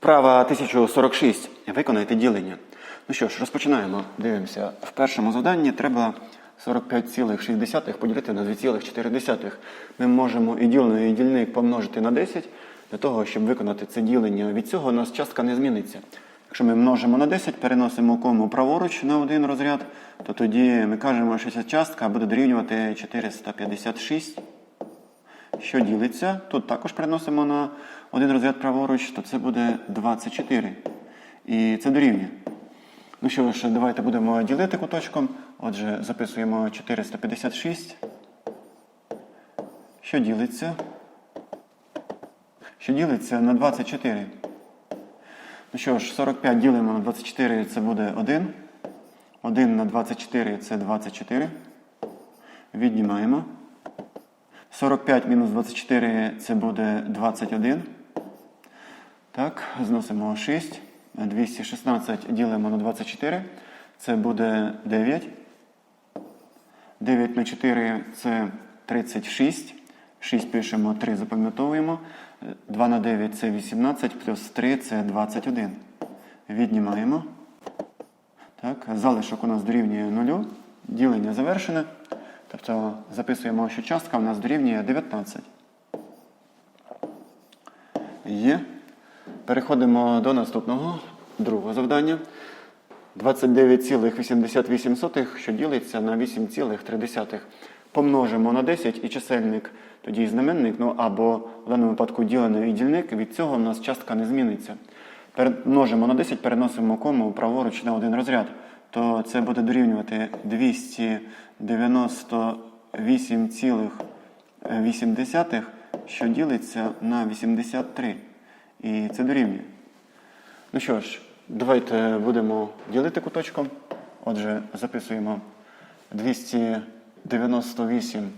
Вправа 1046. Виконайте ділення. Ну що ж, розпочинаємо. Дивимося. В першому завданні треба 45,6 поділити на 2,4. Ми можемо і дільний, і дільник помножити на 10 для того, щоб виконати це ділення. Від цього у нас частка не зміниться. Якщо ми множимо на 10, переносимо кому праворуч на один розряд, то тоді ми кажемо, що ця частка буде дорівнювати 456 що ділиться. Тут також переносимо на один розряд праворуч, то це буде 24. І це дорівнює. Ну що ж, давайте будемо ділити куточком. Отже, записуємо 456. Що ділиться? Що ділиться на 24. Ну що ж, 45 ділимо на 24, це буде 1. 1 на 24 це 24. Віднімаємо. 45 мінус 24 це буде 21. Так, зносимо 6. 216 ділимо на 24. Це буде 9. 9 на 4 це 36. 6 пишемо, 3 запам'ятовуємо. 2 на 9 це 18, плюс 3 це 21. Віднімаємо. Так, залишок у нас дорівнює 0. Ділення завершене. Тобто записуємо, що частка в нас дорівнює 19. Є. Переходимо до наступного, другого завдання. 29,88, що ділиться на 8,3. Помножимо на 10 і чисельник, тоді і знаменник, ну або в даному випадку ділений і дільник, від цього в нас частка не зміниться. Множимо на 10, переносимо кому праворуч на один розряд, то це буде дорівнювати 298,8, що ділиться на 83. І це дорівнює. Ну що ж, давайте будемо ділити куточком. Отже, записуємо 298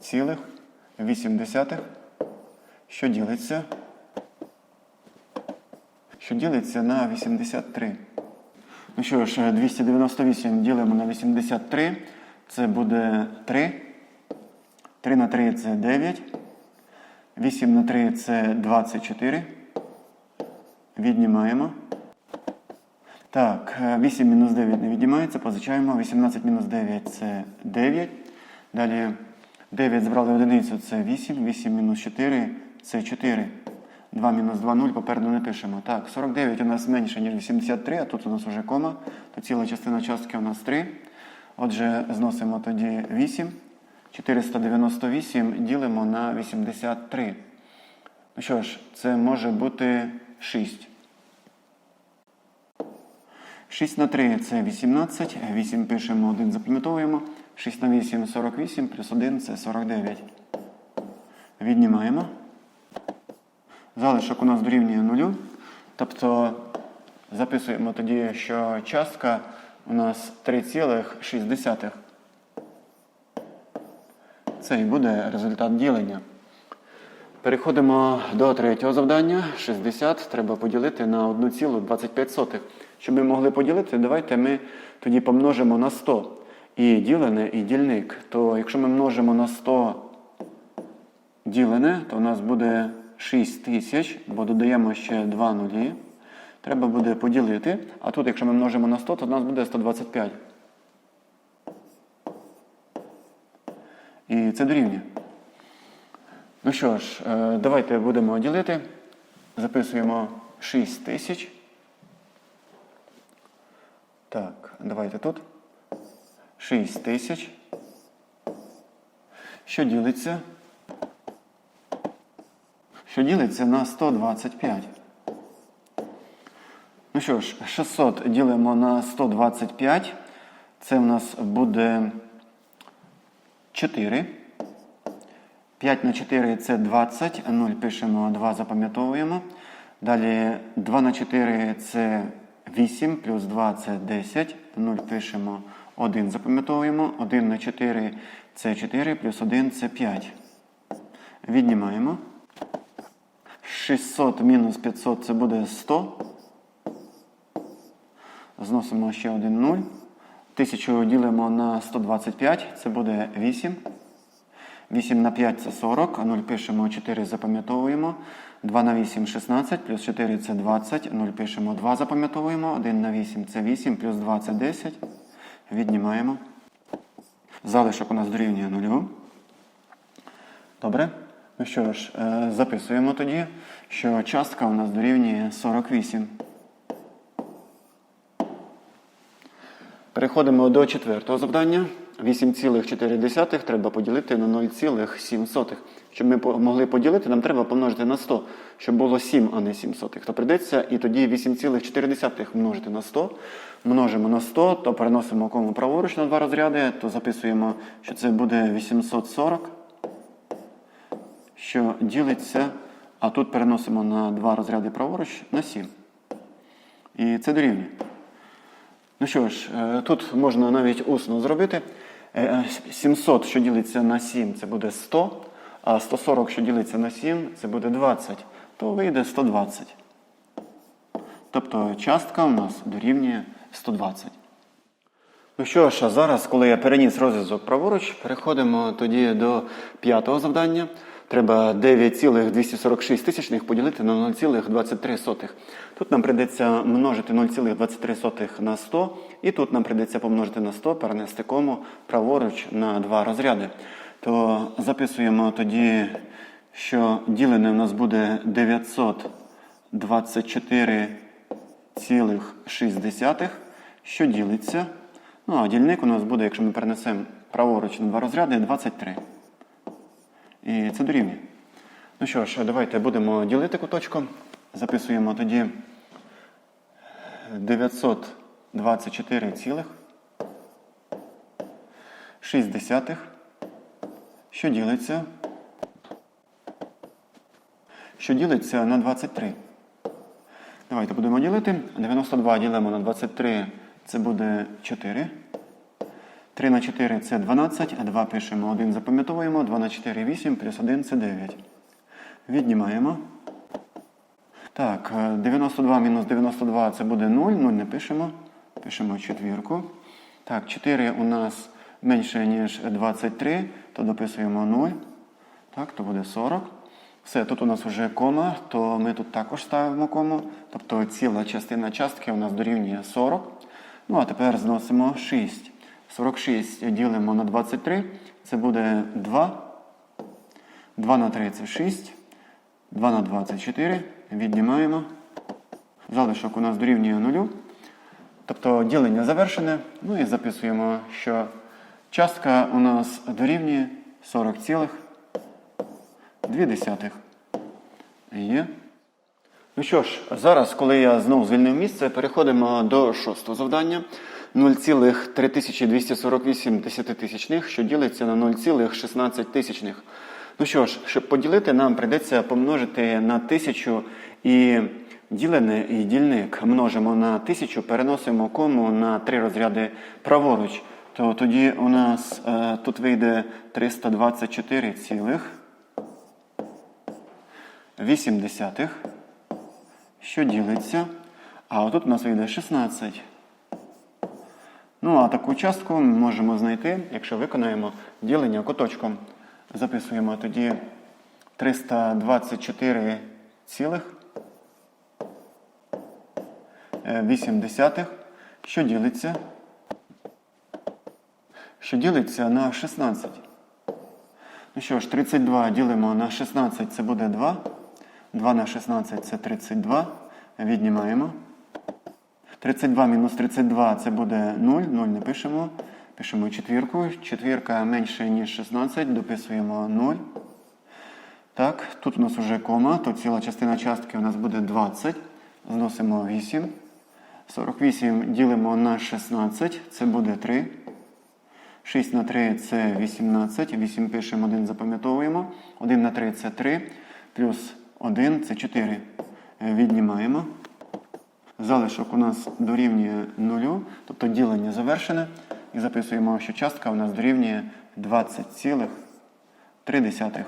цілих 8 що ділиться, що ділиться на 83. Ну що ж, 298 ділимо на 83, це буде 3. 3 на 3 це 9. 8 на 3 це 24. Віднімаємо. Так, 8 мінус 9 не віднімається, позичаємо. 18 мінус 9 це 9. Далі 9 збрали одиницю, це 8. 8 мінус 4 це 4. 2 мінус 2 0, попереду не пишемо. Так, 49 у нас менше, ніж 83, а тут у нас вже кома, то ціла частина частки у нас 3. Отже, зносимо тоді 8. 498 ділимо на 83. Ну що ж, це може бути 6. 6 на 3 це 18. 8 пишемо, 1 запам'ятовуємо. 6 на 8 48, плюс 1 це 49. Віднімаємо. Залишок у нас дорівнює 0. Тобто записуємо тоді, що частка у нас 3,6. Це і буде результат ділення. Переходимо до третього завдання. 60 треба поділити на 1,25. Щоб ми могли поділити, давайте ми тоді помножимо на 100. І ділене, і дільник. То якщо ми множимо на 100 ділене, то у нас буде 6 тисяч, бо додаємо ще 2 нулі. Треба буде поділити. А тут, якщо ми множимо на 100, то у нас буде 125. І це дорівнює. Ну що ж, е, давайте будемо ділити. Записуємо 6 тисяч. Так, давайте тут. 6 тисяч. Що ділиться? Що ділиться на 125. Ну що ж, 600 ділимо на 125. Це в нас буде 4. 5 на 4 це 20. 0 пишемо, 2 запам'ятовуємо. Далі 2 на 4 це 8, плюс 2 це 10. 0 пишемо, 1 запам'ятовуємо. 1 на 4 це 4, плюс 1 це 5. Віднімаємо. 600 мінус 500 це буде 100. Зносимо ще один 0. 1000 ділимо на 125, це буде 8. 8 на 5 це 40, 0 пишемо, 4 запам'ятовуємо. 2 на 8 16, плюс 4 це 20, 0 пишемо, 2 запам'ятовуємо. 1 на 8 це 8, плюс 2 це 10. Віднімаємо. Залишок у нас дорівнює 0. Добре. Ну що ж, е, записуємо тоді, що частка у нас дорівнює 48. Переходимо до четвертого завдання. 8,4 треба поділити на 0,7. Щоб ми могли поділити, нам треба помножити на 100, щоб було 7, а не 7 сотих. То прийдеться і тоді 8,4 множити на 100. Множимо на 100, то переносимо кому праворуч на два розряди, то записуємо, що це буде 840, що ділиться, а тут переносимо на два розряди праворуч на 7. І це дорівнює. Ну що ж, е, тут можна навіть усно зробити. Е, е, 700, що ділиться на 7, це буде 100, а 140, що ділиться на 7, це буде 20. То вийде 120. Тобто частка у нас дорівнює 120. Ну що ж, а зараз, коли я переніс розв'язок праворуч, переходимо тоді до п'ятого завдання. Треба 9,246 тисячних поділити на 0,23. Тут нам прийдеться множити 0,23 на 100, і тут нам прийдеться помножити на 100, перенести кому праворуч на два розряди. То записуємо тоді, що ділене у нас буде 924,6, що ділиться. Ну, а дільник у нас буде, якщо ми перенесемо праворуч на два розряди, 23. І це дорівнює. Ну що ж, давайте будемо ділити куточком. Записуємо тоді 924,6, що ділиться. Що ділиться на 23. Давайте будемо ділити. 92 ділимо на 23, це буде 4. 3 на 4 це 12, а 2 пишемо, 1 запам'ятовуємо, 2 на 4 8, плюс 1 це 9. Віднімаємо. Так, е, 92 мінус 92 це буде 0, 0 не пишемо. Пишемо четвірку. Так, 4 у нас менше, ніж 23, то дописуємо 0. Так, то буде 40. Все, тут у нас вже кома, то ми тут також ставимо кому. Тобто ціла частина частки у нас дорівнює 40. Ну, а тепер зносимо 6. 46 ділимо на 23, це буде 2. 2 на 3 це 6. 2 на 2 це 4. Віднімаємо. Залишок у нас дорівнює 0. Тобто ділення завершене. Ну і записуємо, що частка у нас дорівнює 40,2. Є. Ну що ж, зараз, коли я знову звільнив місце, переходимо до шостого завдання. 0,3248 десятитисячних, що ділиться на 0,16 тисячних. Ну що ж, щоб поділити, нам прийдеться помножити на тисячу і ділене і дільник множимо на тисячу, переносимо кому на три розряди праворуч. То тоді у нас е, тут вийде 324 цілих 8 що ділиться. А отут у нас вийде 16. Ну, а таку частку ми можемо знайти, якщо виконаємо ділення куточком. Записуємо тоді 324 цілих 8 що ділиться. Що ділиться на 16. Ну що ж, 32 ділимо на 16, це буде 2. 2 на 16 це 32. Віднімаємо. 32 мінус 32 це буде 0. 0 не пишемо. Пишемо четвірку. Четвірка менше, ніж 16. Дописуємо 0. Так, тут у нас вже кома, то ціла частина частки у нас буде 20. Зносимо 8. 48 ділимо на 16, це буде 3. 6 на 3 це 18. 8 пишемо, 1 запам'ятовуємо. 1 на 3 це 3. Плюс 1 це 4. Віднімаємо. Залишок у нас дорівнює 0, тобто ділення завершене. І записуємо, що частка у нас дорівнює 20,3.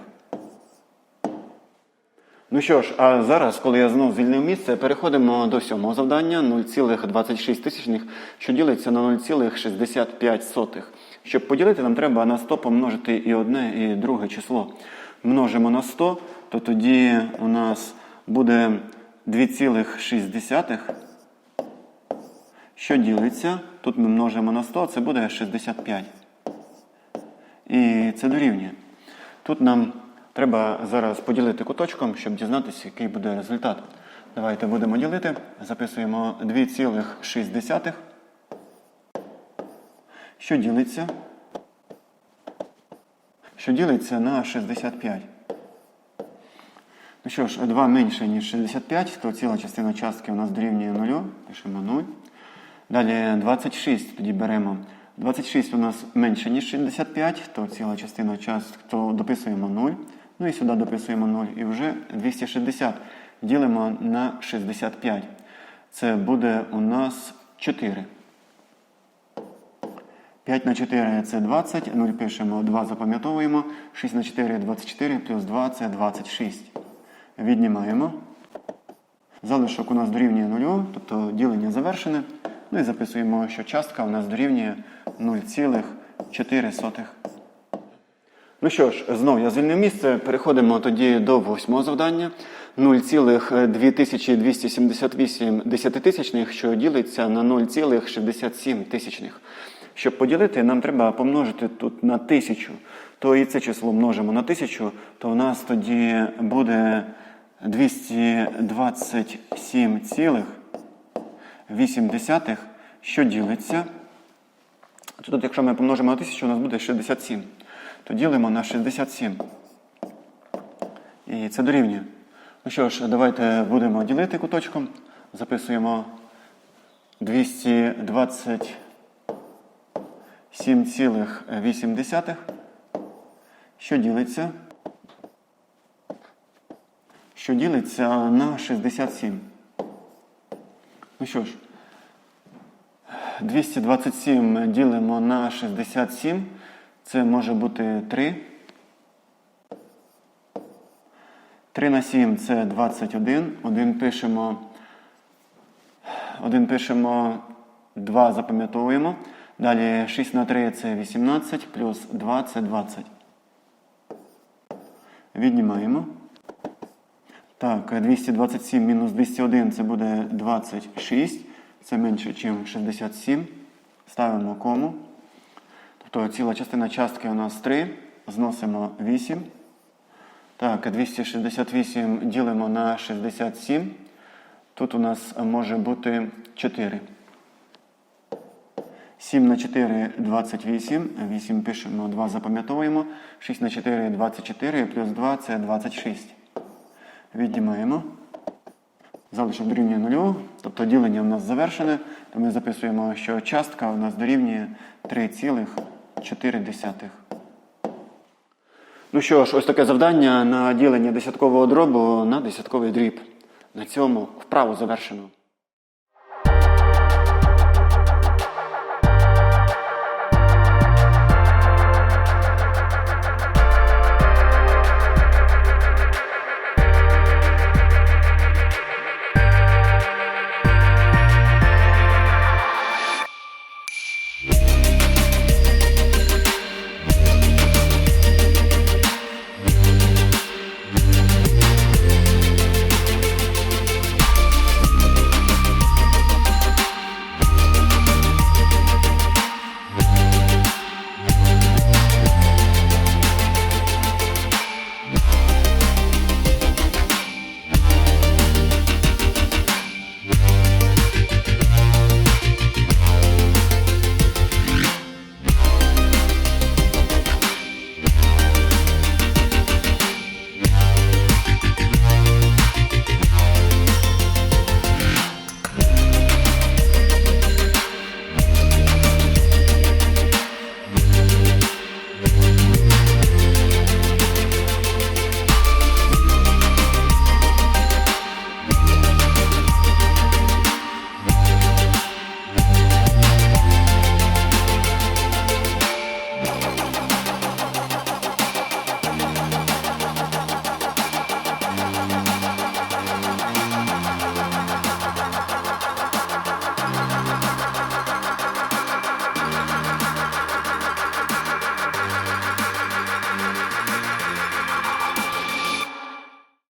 Ну що ж, а зараз, коли я знов звільнив місце, переходимо до сьомого завдання 0,26 тисячних, що ділиться на 0,65. Щоб поділити, нам треба на 100 помножити і одне, і друге число. Множимо на 100, то тоді у нас буде 2,6, що ділиться. Тут ми множимо на 100, це буде 65. І це дорівнює. Тут нам треба зараз поділити куточком, щоб дізнатися, який буде результат. Давайте будемо ділити. Записуємо 2,6. Що ділиться? Що ділиться на 65. Ну що ж, 2 менше, ніж 65, то ціла частина частки у нас дорівнює 0. Пишемо 0. Далі 26 тоді беремо. 26 у нас менше, ніж 65, то ціла частина частки, то дописуємо 0. Ну і сюди дописуємо 0. І вже 260 ділимо на 65. Це буде у нас 4. 5 на 4 це 20, 0 пишемо, 2 запам'ятовуємо, 6 на 4 24, плюс 2 це 26. Віднімаємо. Залишок у нас дорівнює 0, тобто ділення завершене. Ну і записуємо, що частка у нас дорівнює 0,4. Ну що ж, знов я звільнив місце. Переходимо тоді до восьмого завдання. 0,2278 десятитисячних, що ділиться на 0,67 тисячних. Щоб поділити, нам треба помножити тут на тисячу. То і це число множимо на тисячу, то у нас тоді буде 227,8, що ділиться. Тут, якщо ми помножимо на тисячу, у нас буде 67. То ділимо на 67. І це дорівнює. Ну що ж, давайте будемо ділити куточком. Записуємо 227,8, що ділиться. Що ділиться на 67. Ну що ж, 227 ділимо на 67. Це може бути 3. 3 на 7 це 21. Один пишемо, один пишемо 2 запам'ятовуємо. Далі 6 на 3 це 18, плюс 2 це 20. Віднімаємо. Так, 227 мінус 201 це буде 26. Це менше, ніж 67. Ставимо кому. Тобто ціла частина частки у нас 3. Зносимо 8. Так, 268 ділимо на 67. Тут у нас може бути 4. 7 на 4 28. 8 пишемо, 2 запам'ятовуємо. 6 на 4 24, плюс 2 це 26. Віднімаємо. Залишок дорівнює 0, тобто ділення у нас завершене, то ми записуємо, що частка у нас дорівнює 3,4. Ну що ж, ось таке завдання на ділення десяткового дробу на десятковий дріб. На цьому вправу завершено.